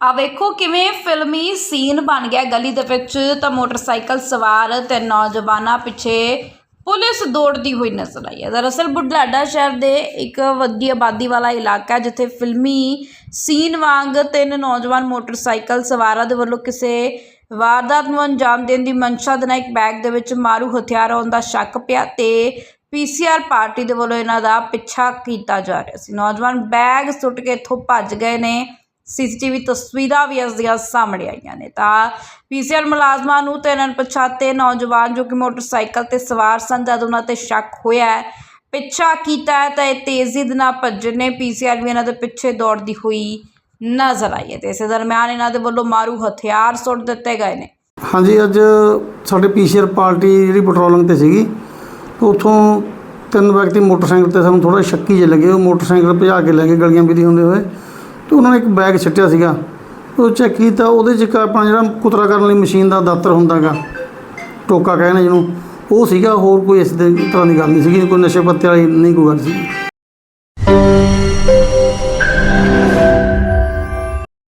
ਆ ਵੇਖੋ ਕਿਵੇਂ ਫਿਲਮੀ ਸੀਨ ਬਣ ਗਿਆ ਗਲੀ ਦੇ ਵਿੱਚ ਤਾਂ ਮੋਟਰਸਾਈਕਲ ਸਵਾਰ ਤੇ ਨੌਜਵਾਨਾਂ ਪਿੱਛੇ ਪੁਲਿਸ ਦੌੜਦੀ ਹੋਈ ਨਜ਼ਰ ਆਈ ਹੈ। ਦਰਅਸਲ ਬੁਢਲਾਡਾ ਸ਼ਹਿਰ ਦੇ ਇੱਕ ਵੱਡੀ ਆਬਾਦੀ ਵਾਲਾ ਇਲਾਕਾ ਹੈ, ਜਿੱਥੇ ਫਿਲਮੀ ਸੀਨ ਵਾਂਗ ਤਿੰਨ ਨੌਜਵਾਨ ਮੋਟਰਸਾਈਕਲ ਸਵਾਰਾਂ ਦੇ ਵੱਲੋਂ ਕਿਸੇ ਵਾਰਦਾਤ ਨੂੰ ਅੰਜਾਮ ਦੇਣ ਦੀ ਮਨਸ਼ਾ ਦੇ ਨਾਲ ਇੱਕ ਬੈਗ ਦੇ ਵਿੱਚ ਮਾਰੂ ਹਥਿਆਰ ਆਉਣ ਦਾ ਸ਼ੱਕ ਪਿਆ ਤੇ ਪੀਸੀਆਰ ਪਾਰਟੀ ਦੇ ਵੱਲੋਂ ਇਹਨਾਂ ਦਾ ਪਿੱਛਾ ਕੀਤਾ ਜਾ ਰਿਹਾ ਸੀ। ਨੌਜਵਾਨ ਬੈਗ ਸੁੱਟ ਕੇ ਇੱਥੋਂ ਭੱਜ ਗਏ ਨੇ। ਸੀਸੀਟੀਵੀ ਤਸਵੀਰਾਂ ਵੀ ਇਸ ਦੀਆਂ ਸਾਹਮਣੇ ਆਈਆਂ ਨੇ। ਤਾਂ ਪੀਸੀਆਰ ਮੁਲਾਜ਼ਮਾਂ ਨੂੰ ਤੇ ਅਣਪਛਾਤੇ ਨੌਜਵਾਨ ਜੋ ਕਿ ਮੋਟਰਸਾਈਕਲ ਤੇ ਸਵਾਰ ਸਨ, ਜਦ ਉਹਨਾਂ ਤੇ ਸ਼ੱਕ ਹੋਇਆ ਪਿੱਛਾ ਕੀਤਾ ਤਾਂ ਇਹ ਤੇਜ਼ੀ ਦੇ ਨਾਲ ਭੱਜੇ ਨੇ। ਪੀਸੀਆਰ ਵੀ ਇਹਨਾਂ ਦੇ ਪਿੱਛੇ ਦੌੜਦੀ ਹੋਈ ਨਜ਼ਰ ਆਈ ਹੈ ਤੇ ਇਸੇ ਦਰਮਿਆਨ ਇਹਨਾਂ ਦੇ ਵੱਲੋਂ ਮਾਰੂ ਹਥਿਆਰ ਸੁੱਟ ਦਿੱਤੇ ਗਏ ਨੇ। ਹਾਂਜੀ, ਅੱਜ ਸਾਡੇ ਪੀਸੀਆਰ ਪਾਰਟੀ ਜਿਹੜੀ ਪੈਟਰੋਲਿੰਗ ਤੇ ਸੀਗੀ ਉੱਥੋਂ ਤਿੰਨ ਵਿਅਕਤੀ ਮੋਟਰਸਾਈਕਲ ਤੇ ਸਾਨੂੰ ਥੋੜਾ ਸ਼ੱਕੀ ਜਿਹੇ ਲੱਗੇ। ਉਹ ਮੋਟਰਸਾਈਕਲ ਭਜਾ ਕੇ ਲੈ ਕੇ ਗਲੀਆਂ ਵੀਦੀ ਹੁੰਦੇ ਹੋਏ ਤੇ ਉਹਨਾਂ ਨੇ ਇੱਕ ਬੈਗ ਛੱਟਿਆ ਸੀਗਾ। ਉਹ ਚੈੱਕ ਕੀਤਾ, ਉਹਦੇ 'ਚ ਇੱਕ ਆਪਣਾ ਜਿਹੜਾ ਕੁਤਰਾ ਕਰਨ ਲਈ ਮਸ਼ੀਨ ਦਾ ਦਾਤਰ ਹੁੰਦਾਗਾ, ਟੋਕਾ ਕਹਿੰਦੇ ਜਿਹਨੂੰ, ਉਹ ਸੀਗਾ, ਹੋਰ ਕੋਈ ਇਸ ਦੇ ਤਰ੍ਹਾਂ ਦੀ ਗੱਲ ਨਹੀਂ ਸੀਗੀ, ਕੋਈ ਨਸ਼ੇ ਪੱਤੇ ਵਾਲੀ ਨਹੀਂ, ਕੋਈ ਗੱਲ ਸੀ